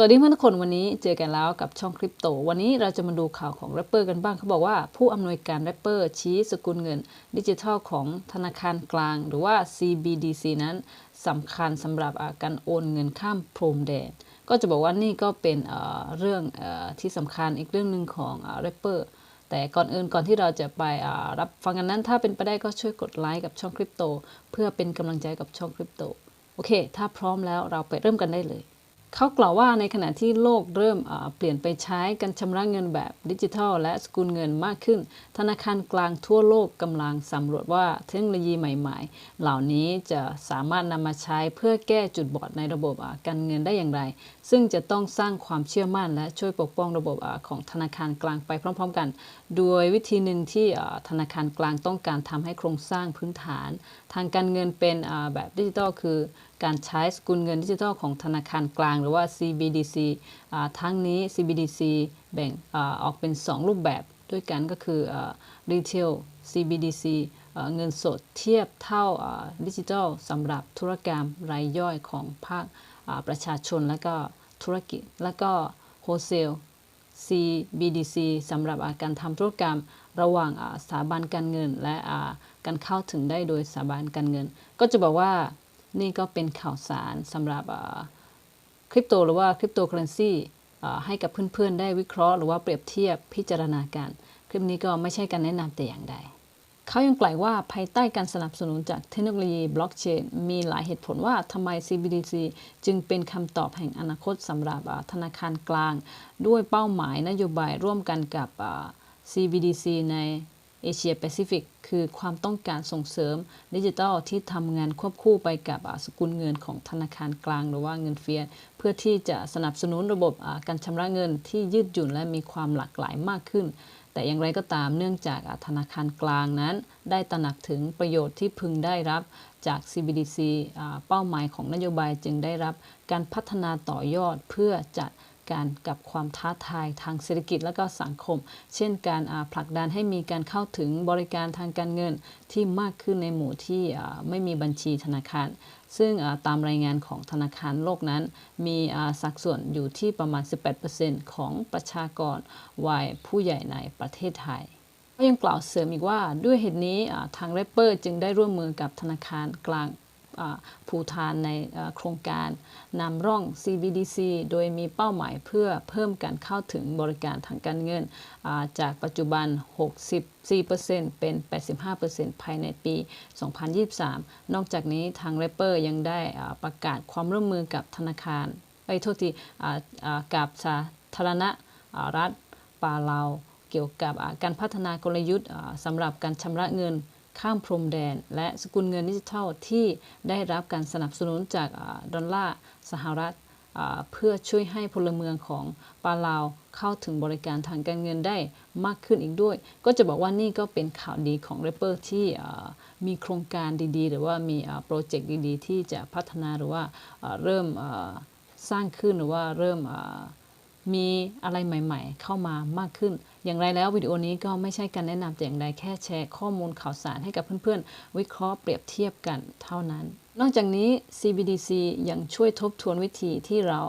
สวัสดีเพื่อนทุกคนวันนี้เจอกันแล้วกับช่องคริปโต วันนี้เราจะมาดูข่าวของแรปเปอร์กันบ้างเขาบอกว่าผู้อำนวยการแรปเปอร์ชี้สกุลเงิน ดิจิทัลของธนาคารกลาง หรือว่า CBDC นั้นสำคัญสำหรับาการโอนเงินข้ามพรมแดน ก็จะบอกว่านี่ก็เป็นเเรื่องอที่สำคัญอีกเรื่องหนึ่งของแรปเปอร์แต่ก่อนอื่นก่อนที่เราจะไปรับฟังกันนั้น ถ้าเป็นไปได้ก็ช่วยกดไลค์กับช่องคริปโต เพื่อเป็นกำลังใจกับช่องคริปโตโอเค ถ้าพร้อมแล้วเราไปเริ่มกันได้เลย เขากล่าวว่าในขณะที่โลกเริ่มเปลี่ยนไปใช้การชำระเงินแบบดิจิทัล และสกุลเงินมากขึ้น ธนาคารกลางทั่วโลกกำลังสำรวจว่าเทคโนโลยีใหม่ ๆ เหล่านี้จะสามารถนำมาใช้เพื่อแก้จุดบอดในระบบการเงินได้อย่างไร ซึ่งจะต้องสร้างความเชื่อมั่น และช่วยปกป้องระบบอของธนาคารกลางไปพร้อม ๆ กัน โดยวิธีหนึ่งที่ธนาคารกลางต้องการทำให้โครงสร้างพื้นฐาน ทางการเงินเป็นแบบดิจิทัลคือการใช้สกุลเงินดิจิทัลของธนาคารกลาง หรือว่า CBDC ทั้งนี้ CBDC แบ่งอออกเป็น 2 รูปแบบด้วยกันก็คืออ Retail CBDC เงินสดเทียบเท่าดิจิทัลสำหรับธุรกรรมรายย่อยของภาค ประชาชนและก็ธุรกิจ และก็ Wholesale CBDC สำหรับการทำธุรกรรมระหว่างสถาบันการเงิน และการเข้าถึงได้โดยสถาบันการเงิน ก็จะบอกว่านี่ก็เป็นข่าวสารสำหรับคริปโตหรือว่าคริปโตเคอเรนซีให้กับเพื่อนๆ ได้วิเคราะห์หรือว่าเปรียบเทียบพิจารณาการ คลิปนี้ก็ไม่ใช่การแนะนำแต่อย่างใด เขายังกล่าวว่าภายใต้การสนับสนุนจากเทคโนโลยีบล็อกเชนมีหลายเหตุผลว่าทำไม CBDC จึงเป็นคำตอบแห่งอนาคตสำหรับธนาคารกลาง ด้วยเป้าหมายนโยบายร่วมกันกับ CBDC ในเอเชียแปซิฟิกคือความต้องการส่งเสริมดิจิทัลที่ทำงานควบคู่ไปกับสกุลเงินของธนาคารกลางหรือว่าเงินเฟียเพื่อที่จะสนับสนุนระบบการชำระเงินที่ยืดหยุ่นและมีความหลากหลายมากขึ้น แต่อย่างไรก็ตามเนื่องจากธนาคารกลางนั้น ได้ตระหนักถึงประโยชน์ที่พึงได้รับจาก CBDC เป้าหมายของนโยบายจึงได้รับการพัฒนาต่อยอดเพื่อจัด การกับความท้าทายทางเศรษฐกิจและก็สังคม เช่นการผลักดันให้มีการเข้าถึงบริการทางการเงินที่มากขึ้นในหมู่ที่ไม่มีบัญชีธนาคาร ซึ่งตามรายงานของธนาคารโลกนั้น มีสัดส่วนอยู่ที่ประมาณ 18%ของประชากรวัยผู้ใหญ่ในประเทศไทยยังกล่าวเสริมอีกว่าด้วยเหตุนี้ทางแรปเปอร์จึงได้ร่วมมือกับธนาคารกลาง ภูฐานในโครงการนำร่อง CBDC โดยมีเป้าหมายเพื่อเพิ่มการเข้าถึงบริการทางการเงิน จากปัจจุบัน 64%เป็น 85%ภายในปี 2023 นอกจากนี้ทางแรปเปอร์ยังได้อ่าประกาศความร่วมมือกับธนาคารไปโทษทีกับสาธารณรัฐปาเลาเกี่ยวกับการพัฒนากลยุทธ์สำหรับการชำระเงิน ข้ามพรมแดน และสกุลเงินดิจิทัลที่ได้รับการสนับสนุนจากอดอลลาร์สหรัฐเพื่อช่วยให้พลเมืองของปาลาวเข้าถึงบริการทางการเงินได้มากขึ้นอีกด้วย ก็จะบอกว่านี่ก็เป็นข่าวดีของเรปเปอร์ที่มีโครงการดีๆ หรือว่ามีโปรเจกต์ดีๆ ที่จะพัฒนาหรือว่าเริ่มสร้างขึ้นหรือว่าเริ่ม มีอะไรใหม่ๆ เข้ามามากขึ้น อย่างไรแล้ววิดีโอนี้ก็ไม่ใช่การแนะนำแต่อย่างใดแค่แชร์ข้อมูลข่าวสารให้กับเพื่อนๆ วิเคราะห์เปรียบเทียบกันเท่านั้น นอกจากนี้ CBDC ยังช่วยทบทวนวิธีที่เรา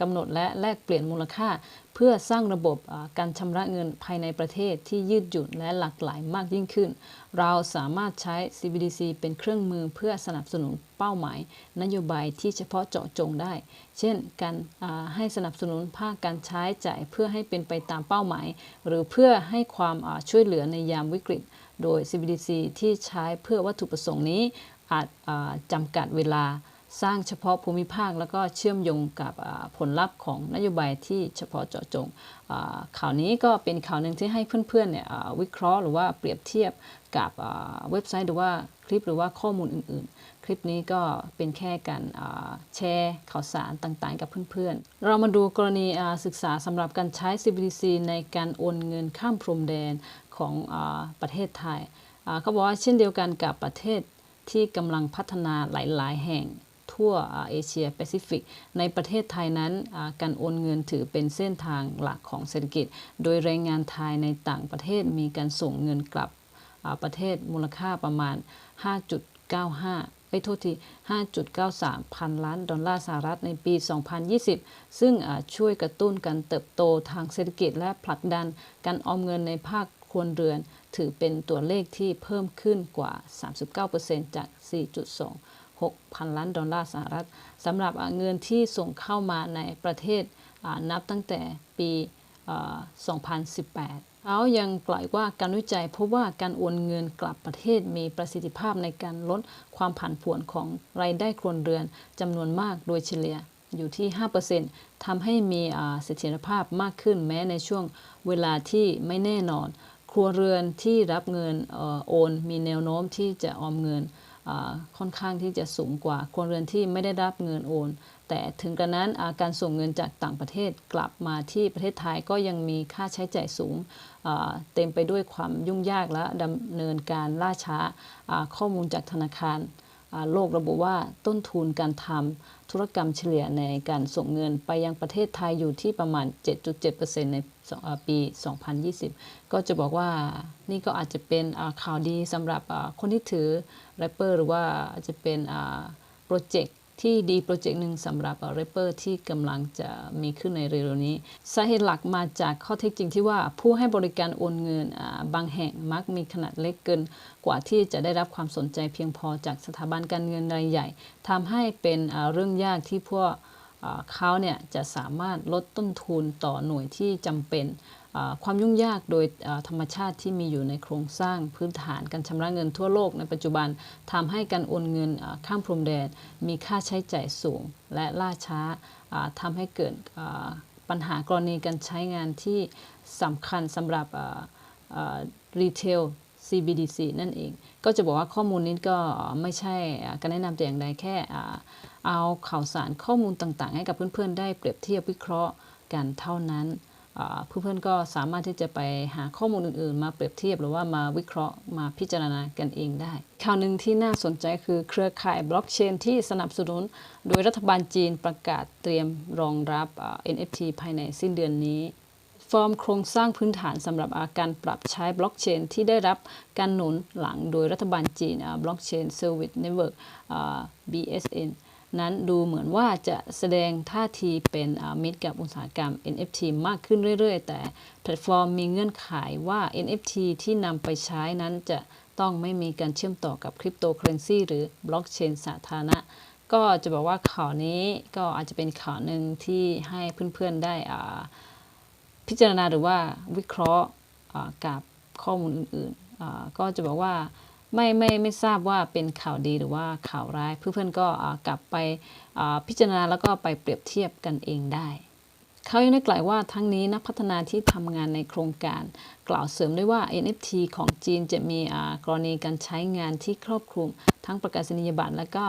กำหนดและแลกเปลี่ยนมูลค่า เพื่อสร้างระบบการชำระเงินภายในประเทศที่ยืดหยุ่นและหลากหลายมากยิ่งขึ้น เราสามารถใช้ CBDC เป็นเครื่องมือเพื่อสนับสนุนเป้าหมาย นโยบายที่เฉพาะเจาะจงได้ เช่น การให้สนับสนุนภาคการใช้จ่ายเพื่อให้เป็นไปตามเป้าหมาย หรือเพื่อให้ความช่วยเหลือในยามวิกฤต โดย CBDC ที่ใช้เพื่อวัตถุประสงค์นี้ อาจจำกัดเวลาสร้างเฉพาะภูมิภาค แล้วก็เชื่อมโยงกับผลลัพธ์ของนโยบายที่เฉพาะเจาะจงข่าวนี้ก็เป็นข่าวหนึ่งที่ให้เพื่อนๆเนี่ยวิเคราะห์หรือว่าเปรียบเทียบกับเว็บไซต์หรือว่าคลิปหรือว่าข้อมูลอื่นๆ คลิปนี้ก็เป็นแค่การแชร์ข่าวสารต่างๆ กับเพื่อนๆ เรามาดูกรณีศึกษาสำหรับการใช้ CBDC ในการโอนเงินข้ามพรมแดนของอประเทศไทยเขาบอกว่าเช่นเดียวกันกับประเทศ ที่กำลังพัฒนาหลาย ๆ แห่งทั่วเอเชียแปซิฟิก ในประเทศไทยนั้นการโอนเงินถือเป็นเส้นทางหลักของเศรษฐกิจ โดยแรงงานไทยในต่างประเทศมีการส่งเงินกลับประเทศมูลค่าประมาณ 5.95ไปโทษที 5.93 พันล้านดอลลาร์สหรัฐในปี 2020 ซึ่งช่วยกระตุ้นการเติบโตทางเศรษฐกิจและผลักดันการออมเงินในภาคครัวเรือน ถือเป็นตัวเลขที่เพิ่มขึ้นกว่า 39%จาก 4.26 พันล้านดอลลาร์สหรัฐสำหรับเงินที่ส่งเข้ามาในประเทศนับตั้งแต่ปี 2018เขายังกล่าวว่าการวิจัยพบว่าการโอนเงินกลับประเทศมีประสิทธิภาพในการลดความผันผวนของรายได้ครัวเรือนจำนวนมากโดยเฉลี่ยอยู่ที่ 5%ทำให้มีเสถียรภาพมากขึ้นแม้ในช่วงเวลาที่ไม่แน่นอน รัวเรือนที่รับเงินโอนมีแนวโน้มที่จะออมเงินค่อนข้างที่จะสูงกว่าครัวเรือนที่ไม่ได้รับเงินโอน แต่ถึงกระนั้นการส่งเงินจากต่างประเทศกลับมาที่ประเทศไทยก็ยังมีค่าใช้จ่ายสูง เต็มไปด้วยความยุ่งยากและดำเนินการล่าช้าข้อมูลจากธนาคาร โลกระบุว่าต้นทุนการทำธุรกรรมเฉลี่ยในการส่งเงินไปยังประเทศไทยอยู่ที่ประมาณ 7.7%ในปี 2020 ก็จะบอกว่านี่ก็อาจจะเป็นข่าวดีสำหรับคนที่ถือแรปเปอร์หรือว่าอาจจะเป็นโปรเจกต์ ที่ดีโปรเจกต์หนึ่งสำหรับเรปเปอร์ที่กำลังจะมีขึ้นในเร็วๆนี้ สาเหตุหลักมาจากข้อเท็จจริงที่ว่าผู้ให้บริการโอนเงินบางแห่งมักมีขนาดเล็กเกิน กว่าที่จะได้รับความสนใจเพียงพอจากสถาบันการเงินรายใหญ่ทำให้เป็นเรื่องยากที่พวกเขาเนี่ยจะสามารถลดต้นทุนต่อหน่วยที่จำเป็น ความยุ่งยากโดยธรรมชาติที่มีอยู่ในโครงสร้างพื้นฐานการชำระเงินทั่วโลกในปัจจุบันทำให้การโอนเงินข้ามพรมแดน มีค่าใช้จ่ายสูง และล่าช้าทำให้เกิดปัญหากรณีการใช้งานที่สำคัญสำหรับรีเทล CBDC นั่นเอง ก็จะบอกว่าข้อมูลนี้ก็ไม่ใช่การแนะนำแต่อย่างใดแค่เอาข่าวสารข้อมูลต่างๆ ให้กับเพื่อนๆ ได้เปรียบเทียบวิเคราะห์กันเท่านั้น เพื่อนๆก็สามารถที่จะไปหาข้อมูลอื่นๆ มาเปรียบเทียบหรือว่ามาวิเคราะห์มาพิจารณากันเองได้ ข่าวหนึ่งที่น่าสนใจคือเครือข่ายบล็อกเชนที่สนับสนุน โดยรัฐบาลจีนประกาศเตรียมรองรับ NFT ภายในสิ้นเดือนนี้ฟอร์มโครงสร้างพื้นฐานสำหรับอาการปรับใช้บล็อกเชนที่ได้รับการหนุนหลังโดยรัฐบาลจีนบล็อกเชนเซอร์วิสเน็ตเวิร์ก BSN นั้นดูเหมือนว่าจะแสดงท่าทีเป็นมิตรกับอุตสาหกรรม NFT มากขึ้นเรื่อยๆ แต่แพลตฟอร์มมีเงื่อนไขว่า NFT ที่นำไปใช้นั้นจะต้องไม่มีการเชื่อมต่อกับคริปโตเคอเรนซีหรือบล็อกเชนสาธารณะ ก็จะบอกว่าข่าวนี้ก็อาจจะเป็นข่าวหนึ่งที่ให้เพื่อนๆได้พิจารณาหรือว่าวิเคราะห์กับข้อมูลอื่นๆ ก็จะบอกว่า ไม่ไม่ไม่ทราบว่าเป็นข่าวดีหรือว่าข่าวร้าย เพื่อนๆก็กลับไปพิจารณาแล้วก็ไปเปรียบเทียบกันเองได้เขายังได้กล่าวว่าทั้งนี้นักพัฒนาที่ทำงานในโครงการ กล่าวเสริมด้วยว่า NFT ของจีนจะมีกรณีการใช้งานที่ครอบคลุม ทั้งประกาศนียบัตรและก็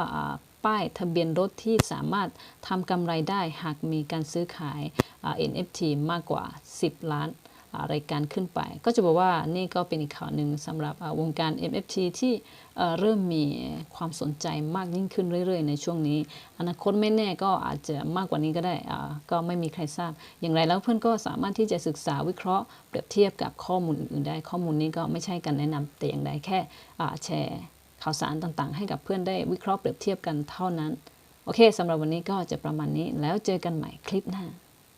ป้ายทะเบียนรถที่สามารถทำกำไรได้หากมีการซื้อขาย NFT มากกว่า 10 ล้าน รายการขึ้นไป ก็จะบอกว่านี่ก็เป็นอีกข่าวหนึ่งสำหรับวงการ MFT ที่เริ่มมีความสนใจมากยิ่งขึ้นเรื่อยๆ ในช่วงนี้ อนาคตไม่แน่ก็อาจจะมากกว่านี้ก็ได้ก็ไม่มีใครทราบ อย่างไรแล้วเพื่อนก็สามารถที่จะศึกษาวิเคราะห์เปรียบเทียบกับข้อมูลอื่นได้ข้อมูลนี้ก็ไม่ใช่การแนะนำแต่อย่างใดแค่แชร์ข่าวสารต่างๆ ให้กับเพื่อนได้วิเคราะห์เปรียบเทียบกันเท่านั้น โอเคสำหรับวันนี้ก็จะประมาณนี้แล้วเจอกันใหม่คลิปหน้า